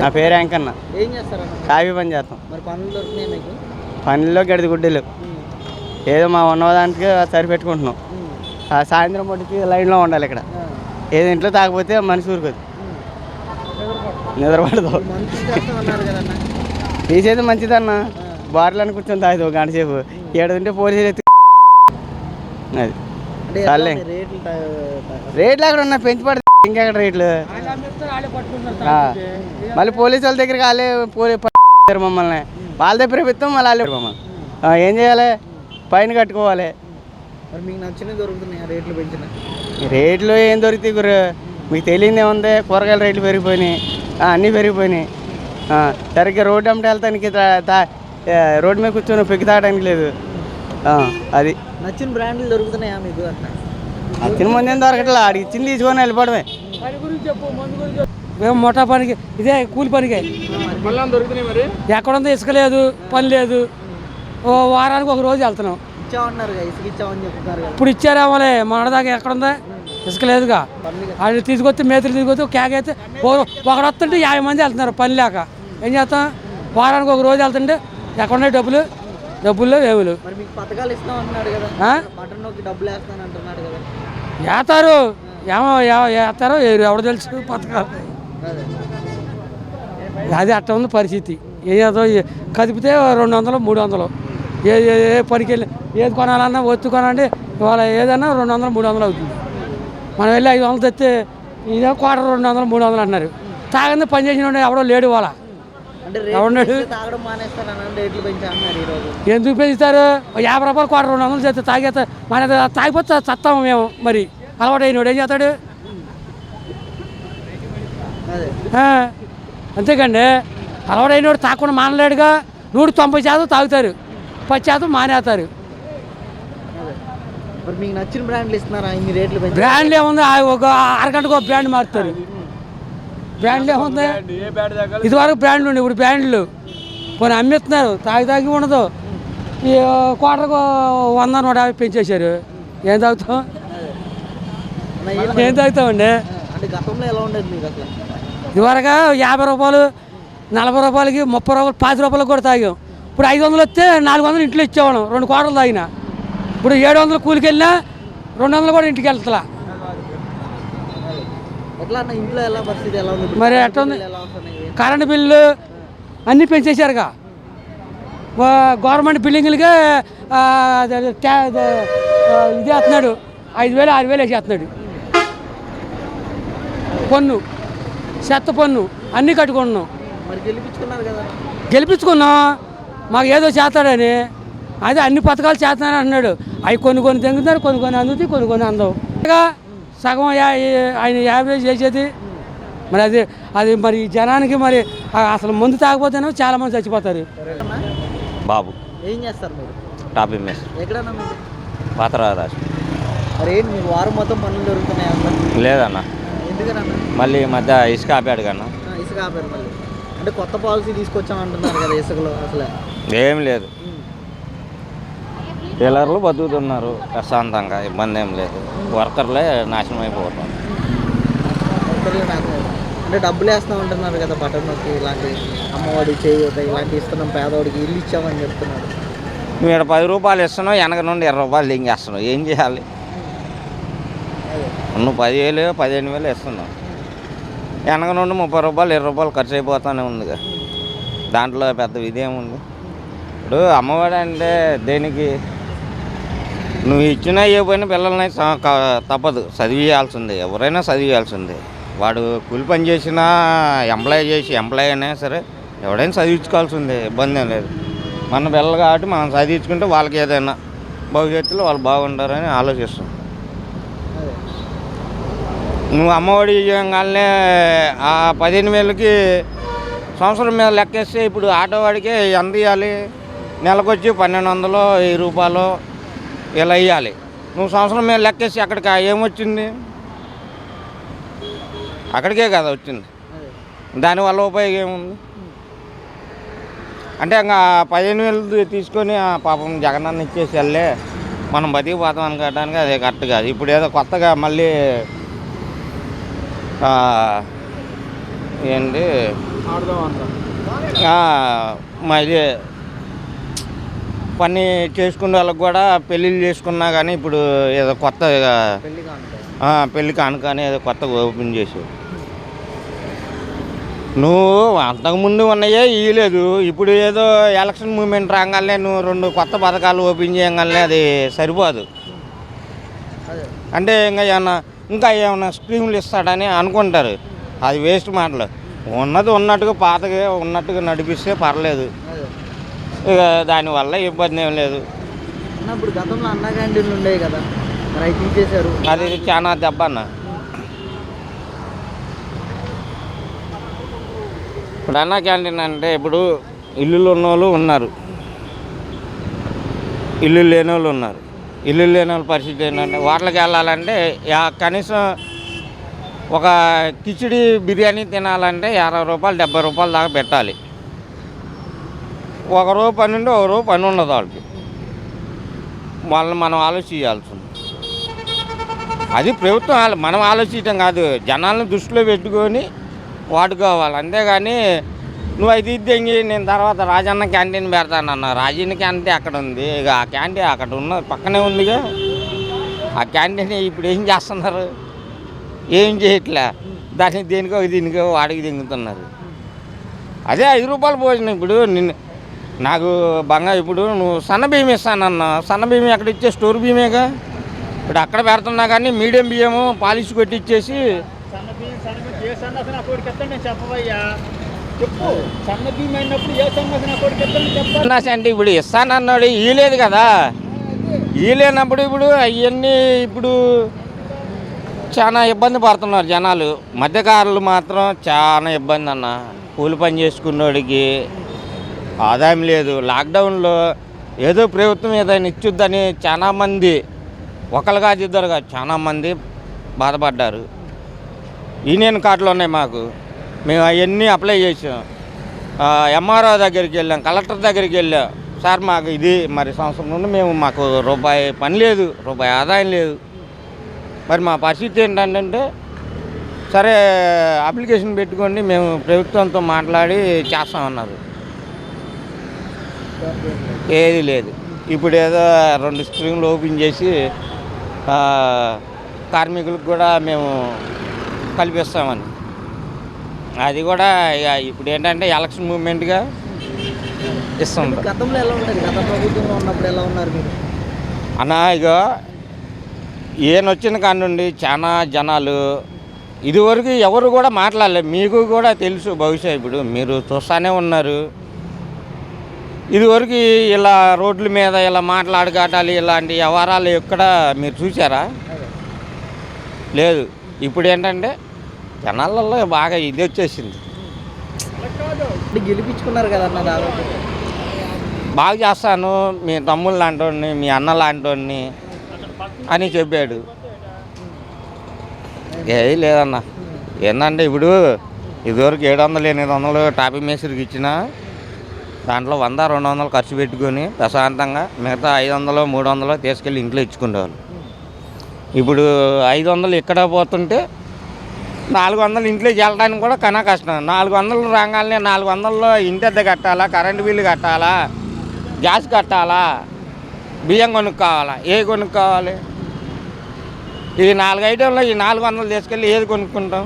నా పేరు వెంకన్న. ఏం చేస్తారన్న? కాఫీ పని చేస్తాం. మరి పనులు దొరుకుతున్నాయి మీకు? పనిలో గడిది గుడ్డలు. ఏదో మా ఉన్నదానికి సరిపెట్టుకుంటున్నాం సాయంత్రం పూటకి లైన్లో ఉండాలి ఇక్కడ. ఏదో ఇంట్లో తాకపోతే మనిషి ఊరుకోదు. నిద్రపడదు తీసేది మంచిదన్న. బార్లను కూర్చొని తాగుతావు గంట సేపు. ఏడు తింటే పోలీసులు ఎత్తి అది. చాలే. రేట్లు అక్కడ ఉన్నా పెంచి పడతాయి ఇంకెక్కడ రేట్లు. మళ్ళీ పోలీసు వాళ్ళ దగ్గరికి వాళ్ళే పోలీ మమ్మల్ని. వాళ్ళ దగ్గర ప్రభుత్వం మళ్ళీ వాళ్ళే మమ్మల్ని. ఆ, ఏం చేయాలి? పైన కట్టుకోవాలి. మరి మీకు నచ్చినవి దొరుకుతున్నాయి ఆ రేట్లు పెంచిన? రేట్లు ఏం దొరుకుతాయి గురు మీకు తెలియదు ఏముంది? కూరగాయల రేట్లు పెరిగిపోయినాయి. ఆ, అన్నీ పెరిగిపోయినాయి. సరిగ్గా రోడ్డు అమ్మట వెళ్తానికి రోడ్డు మీద కూర్చొని పెక్కి తాగడానికి లేదు. ఆ, అది. నచ్చిన బ్రాండ్లు దొరుకుతున్నాయా మీకు అట్లా? అచ్చిన ముందు ఏం దొరకట్లా? ఆడికి ఇచ్చింది తీసుకొని వెళ్ళిపోవడమే. మేము మొట్టా పనికి ఇదే కూలి పనికి. ఎక్కడుందో ఇసుక లేదు పని లేదు. ఓ వారానికి ఒక రోజు వెళ్తున్నాం. ఇప్పుడు ఇచ్చారేమోలే మొన్నదాకా ఎక్కడుందా? ఇసుక లేదుగా. వాళ్ళు తీసుకొస్తే మేతులు తీసుకొస్తే కేక అయితే ఒకడు వస్తుంటే యాభై మంది వెళ్తున్నారు పని లేక. ఏం చేస్తాం? వారానికి ఒక రోజు వెళ్తుంటే ఎక్కడున్నాయి డబ్బులు? డబ్బులు లేవు, ఏమి లేవు మరి మీకు పథకాలు ఇస్తాం అంటున్నాడు కదా. ఆ? బటన్ నొక్కి డబ్బులు వేస్తాను అంటున్నాడు కదా. వేస్తారు ఏమో వేస్తారో ఎవడు తెలుసు పథకాలు. అదే. అట్ట ఉంది పరిస్థితి. ఏదో కదిపితే రెండు వందలు మూడు వందలు. ఏ ఏ పనికి వెళ్ళి ఏది కొనాలన్నా ఒత్తు కొనండి. ఇవాళ ఏదన్నా రెండు వందలు మూడు వందలు అవుతుంది. మనం వెళ్ళి ఐదు వందలు తెస్తే ఇదే క్వార్టర్ రెండు వందలు మూడు వందలు అన్నారు తాగింది పని చేసిన వాడు ఎవడో లేడు వాళ్ళ ఎందుకు పెంచుతారు? యాభై రూపాయలు క్వార్టర్ రెండు వందలు చేస్తే తాగేస్తే మన తాగిపోతే చస్తాము మేము మరి. అలవాటు అయినోడు ఏం చేస్తాడు? అంతేకండి. అలవాటు అయినోడు తాకుండా మానలేడుగా నూట తొంభై శాతం తాగుతారు. పది శాతం మానేస్తారు. మీకు నచ్చిన బ్రాండ్లు ఇస్తున్నారా? ఇన్ని రేట్లు బ్రాండ్లు ఏముంది? ఆ ఒక అరగంటకు ఒక బ్రాండ్ మారుతారు. బ్రాండ్లు ఏముంది? ఇదివరకు బ్రాండ్లు ఉండే ఇప్పుడు బ్రాండ్లు. కొన్ని అమ్మేస్తున్నారు. తాగి తాగి ఉండదు. ఈ క్వార్టర్కు వంద నూట యాభై పెంచేశారు. ఏం తాగుతాం? ఏం తాగుతామండి? అంటే గతంలో ఎలా ఉండేది మీకు అసలు? ఇదివరకు యాభై రూపాయలు నలభై రూపాయలకి ముప్పై రూపాయలు పాతి రూపాయలకు కూడా తాగాం. ఇప్పుడు ఐదు వందలు వస్తే నాలుగు వందలు ఇంట్లో ఇచ్చేవాళ్ళం రెండు కోటలు తాగిన. ఇప్పుడు ఏడు వందలు కూలికి వెళ్ళినా రెండు వందలు కూడా ఇంటికి వెళ్తా ఎట్లా అన్న ఇంట్లో ఎలా పరిస్థితి ఎలా ఉంది? మరి ఎట్లా ఉంది? కరెంటు బిల్లు అన్నీ పెంచేశారుగా. గవ- గవర్నమెంట్ బిల్డింగ్లకే ఇది వేస్తున్నాడు ఐదు వేలు ఆరు వేలు వేసేస్తున్నాడు. పన్ను. చెత్త పన్ను అన్నీ కట్టుకుంటున్నాం మరి గెలిపించుకున్నారు కదా. గెలిపించుకున్నాం. మాకు ఏదో చేస్తాడని. అదే అన్ని పథకాలు చేస్తానని అంటున్నాడు. అవి కొన్ని కొన్ని తెంగుతారు కొన్ని కొన్ని అందుతాయి కొన్ని కొన్ని అందవు. ఇక సగం ఆయన యావరేజ్ చేసేది. మరి అది అది మరి జనానికి మరి అసలు ముందు తాగపోతేనే చాలా మంది చచ్చిపోతారు. బాబు. ఏం చేస్తారు మీరు? టాపీ ఎక్కడన్నా మీరు? పాతరాజు. మరి ఏంటి మీకు వారం మొత్తం పనులు దొరుకుతున్నాయి అన్న లేదన్న. మళ్ళీ మధ్య ఇసుక ఆపాడు కన్నా ఇసుక ఆపారు మళ్ళీ. అంటే కొత్త పాలసీ తీసుకొచ్చాం అంటున్నారు కదా ఇసుకలో అసలు. ఏం లేదు. టైలర్లు బతుకుతున్నారు. ప్రశాంతంగా ఇబ్బంది ఏం లేదు. వర్కర్లే నాశనం అయిపోతాం అంటే డబ్బులు వేస్తాం అంటున్నారు కదా బటన్ నొక్కి ఇలాంటి అమ్మఒడి చేయూత ఇలాంటి ఇస్తున్నాం పేదవాడికి ఇల్లు ఇచ్చామని చెప్తున్నారు. నువ్వు ఇక్కడ పది రూపాయలు ఇస్తున్నావు వెనక నుండి ఇరవై రూపాయలు దింగేస్తున్నావు ఏం చేయాలి? నువ్వు పదివేలు పదిహేను వేలు ఇస్తున్నావు వెనక నుండి ముప్పై రూపాయలు ఇరవై రూపాయలు ఖర్చు అయిపోతానే ఉందిగా. దాంట్లో పెద్ద ఇదేముంది? ఇప్పుడు అమ్మఒడి అంటే దేనికి? నువ్వు ఇచ్చినా ఇవ్వకపోయినా పిల్లల్ని తప్పదు. చదివియాల్సిందే. ఎవరైనా చదివియాల్సిందే. వాడు కూలి పని చేసినా ఎంప్లాయ్ చేసి ఎంప్లాయ్ అయినా సరే ఎవడైనా చదివించుకోవాల్సిందే. ఇబ్బంది ఏం లేదు. మన పిల్లలు కాబట్టి మనం చదివించుకుంటే వాళ్ళకి ఏదైనా భవిష్యత్తులో వాళ్ళు బాగుంటారని ఆలోచిస్తున్నాం. నువ్వు అమ్మఒడి ఇవ్వగానే ఆ పదిహేను వేలకి సంవత్సరం మీద లెక్కేస్తే ఇప్పుడు ఆటో వాడికి ఎంత ఇవ్వాలి నెలకొచ్చి పన్నెండు వందలు వెయ్యి రూపాయలు ఇలా ఇవ్వాలి నువ్వు సంవత్సరం మీద లెక్కేసి అక్కడికి ఏమొచ్చింది? అక్కడికే కదా వచ్చింది. దానివల్ల ఉపయోగం ఏముంది? అంటే ఇంకా పదిహేను వేలు తీసుకొని ఆ పాపం జగనన్న ఇచ్చేసి వెళ్ళే మనం బతికిపోతాం అనుకోవడానికి అది కరెక్ట్ కాదు. ఇప్పుడు ఏదో కొత్తగా మళ్ళీ ఏంటి? ఆడదాం మా ఇది పని చేసుకునే వాళ్ళకి కూడా పెళ్ళిళ్ళు చేసుకున్నా కానీ ఇప్పుడు ఏదో కొత్తగా పెళ్ళి కానుకని ఏదో కొత్తగా ఓపెన్ చేసావు నువ్వు అంతకుముందు ఉన్నాయే ఇయ్యలేదు ఇప్పుడు ఏదో ఎలక్షన్ మూమెంట్ రాగానే నువ్వు రెండు కొత్త పథకాలు ఓపెన్ చేయగానే అది సరిపోదు. అంటే ఇంకా ఏమన్నా ఇంకా ఏమైనా స్కీములు ఇస్తాడని అనుకుంటారు. అది వేస్ట్ మాటలు. ఉన్నది ఉన్నట్టుగా పాతగా ఉన్నట్టుగా నడిపిస్తే పర్లేదు. ఇక దానివల్ల ఇబ్బంది ఏం లేదు. ఇప్పుడు గతంలో అన్న క్యాంటీన్లు ఉండేవి కదా? అవి తీసేశారు. అది చాలా దెబ్బ అన్న. ఇప్పుడు అన్న క్యాంటీన్ అంటే ఇప్పుడు ఇల్లులు ఉన్న వాళ్ళు ఉన్నారు. ఇల్లు లేని వాళ్ళు ఉన్నారు. ఇల్లు లేని వాళ్ళ పరిస్థితి ఏంటంటే వాటికి వెళ్ళాలంటే కనీసం ఒక కిచిడి బిర్యానీ తినాలంటే యాభై రూపాయలు డెబ్బై రూపాయల దాకా పెట్టాలి. ఒక రూపు పని ఉంటే ఒక రూపు పని ఉండదు వాళ్ళకి. వాళ్ళని మనం ఆలోచించాల్సింది. అది ప్రభుత్వం మనం ఆలోచించడం కాదు జనాలను దృష్టిలో పెట్టుకొని వాడుకోవాలి. అంతేగాని నువ్వు అయితే ఇద్దేంగి నేను తర్వాత రాజన్న క్యాంటీన్ పెడతానన్న రాజన్న క్యాంటీన్ అక్కడ ఉంది. ఇక ఆ క్యాంటీన్ అక్కడ ఉన్న పక్కనే ఉందిగా. ఆ క్యాంటీన్ ఇప్పుడు ఏం చేస్తున్నారు? ఏం చేయట్లే. దాన్ని దేనికో దీనికో వాడికి దింగుతున్నారు. అదే ఐదు రూపాయలు భోజనం ఇప్పుడు. నిన్ను నాకు బంగారు ఇప్పుడు నువ్వు సన్న బియ్యం ఇస్తానన్న. సన్న బియ్యం ఎక్కడ ఇచ్చే? స్టోర్ బియ్యమేగా? ఇప్పుడు అక్కడ పెడుతున్నా కానీ మీడియం బియ్యము పాలిష్ కొట్టి ఇచ్చేసి అంటే ఇప్పుడు ఇస్తానన్నాడు ఇయ్యలేదు కదా. ఇయ్యలేనప్పుడు ఇప్పుడు అవన్నీ ఇప్పుడు చాలా ఇబ్బంది పడుతున్నారు జనాలు. మధ్యకారులు మాత్రం చాలా ఇబ్బంది అన్న. కూలి పని చేసుకున్నోడికి ఆదాయం లేదు. లాక్డౌన్లో ఏదో ప్రభుత్వం ఏదైనా ఇచ్చుద్దని చాలా మంది ఒకరు కాదు ఇద్దరు కాదు చాలామంది బాధపడ్డారు. యూనియన్ కార్డులు ఉన్నాయి మాకు. మేము అవన్నీ అప్లై చేసాం. ఎంఆర్ఓ దగ్గరికి వెళ్ళాం కలెక్టర్ దగ్గరికి వెళ్ళాం. సార్ మాకు ఇది మరి సంవత్సరం నుండి మేము మాకు రూపాయి పని లేదు రూపాయి ఆదాయం లేదు. మరి మా పరిస్థితి ఏంటంటే సరే అప్లికేషన్ పెట్టుకోండి మేము ప్రభుత్వంతో మాట్లాడి చేస్తామన్నారు ఏది లేదు. ఇప్పుడు ఏదో రెండు స్ట్రీమ్లు ఓపెన్ చేసి కార్మికులకు కూడా మేము కల్పిస్తామని. అది కూడా ఇక ఇప్పుడు ఏంటంటే ఎలక్షన్ మూమెంట్గా ఇస్తుంటాం గతంలో ఎలా ఉండేది? గత ప్రభుత్వంలో ఉన్నప్పుడు ఎలా ఉన్నారు మీరు? అన్న ఇక ఈయన వచ్చిన కాడ నుండి చాలా జనాలు ఇదివరకు ఎవరు కూడా మాట్లాడలేదు మీకు కూడా తెలుసు బహుశా ఇప్పుడు మీరు చూస్తూనే ఉన్నారు. ఇదివరకు ఇలా రోడ్ల మీద ఇలా మాట్లాడగాటాలు ఇలాంటి వ్యవహారాలు ఎక్కడ మీరు చూసారా లేదు. ఇప్పుడు ఏంటంటే జనాలలో బాగా ఇది వచ్చేసింది. గెలిపించుకున్నారు కదా అన్న దాదాపు. బాగా చేస్తాను మీ తమ్ముళ్ళు లాంటి మీ అన్న లాంటి అని చెప్పాడు. ఏది లేదన్న. ఏంటంటే ఇప్పుడు ఇదివరకు ఏడు వందలు ఎనిమిది వందలు టాపీ మేస్త్రికి ఇచ్చిన దాంట్లో వంద రెండు వందలు ఖర్చు పెట్టుకొని ప్రశాంతంగా మిగతా ఐదు వందలు మూడు వందలు తీసుకెళ్ళి ఇంట్లో ఇచ్చుకునేవాళ్ళు. ఇప్పుడు ఐదు వందలు ఇక్కడ పోతుంటే నాలుగు వందలు ఇంట్లోకి వెళ్ళడానికి కూడా కన్నా కష్టం. నాలుగు వందలు రాగానే నాలుగు వందల్లో ఇంటి అద్దె కట్టాలా కరెంటు బిల్లు కట్టాలా గ్యాస్ కట్టాలా బియ్యం కొనుక్కోవాలా ఏ కొనుక్కోవాలి? ఈ నాలుగు ఐటెంలో ఈ నాలుగు వందలు తీసుకెళ్ళి ఏది కొనుక్కుంటాం?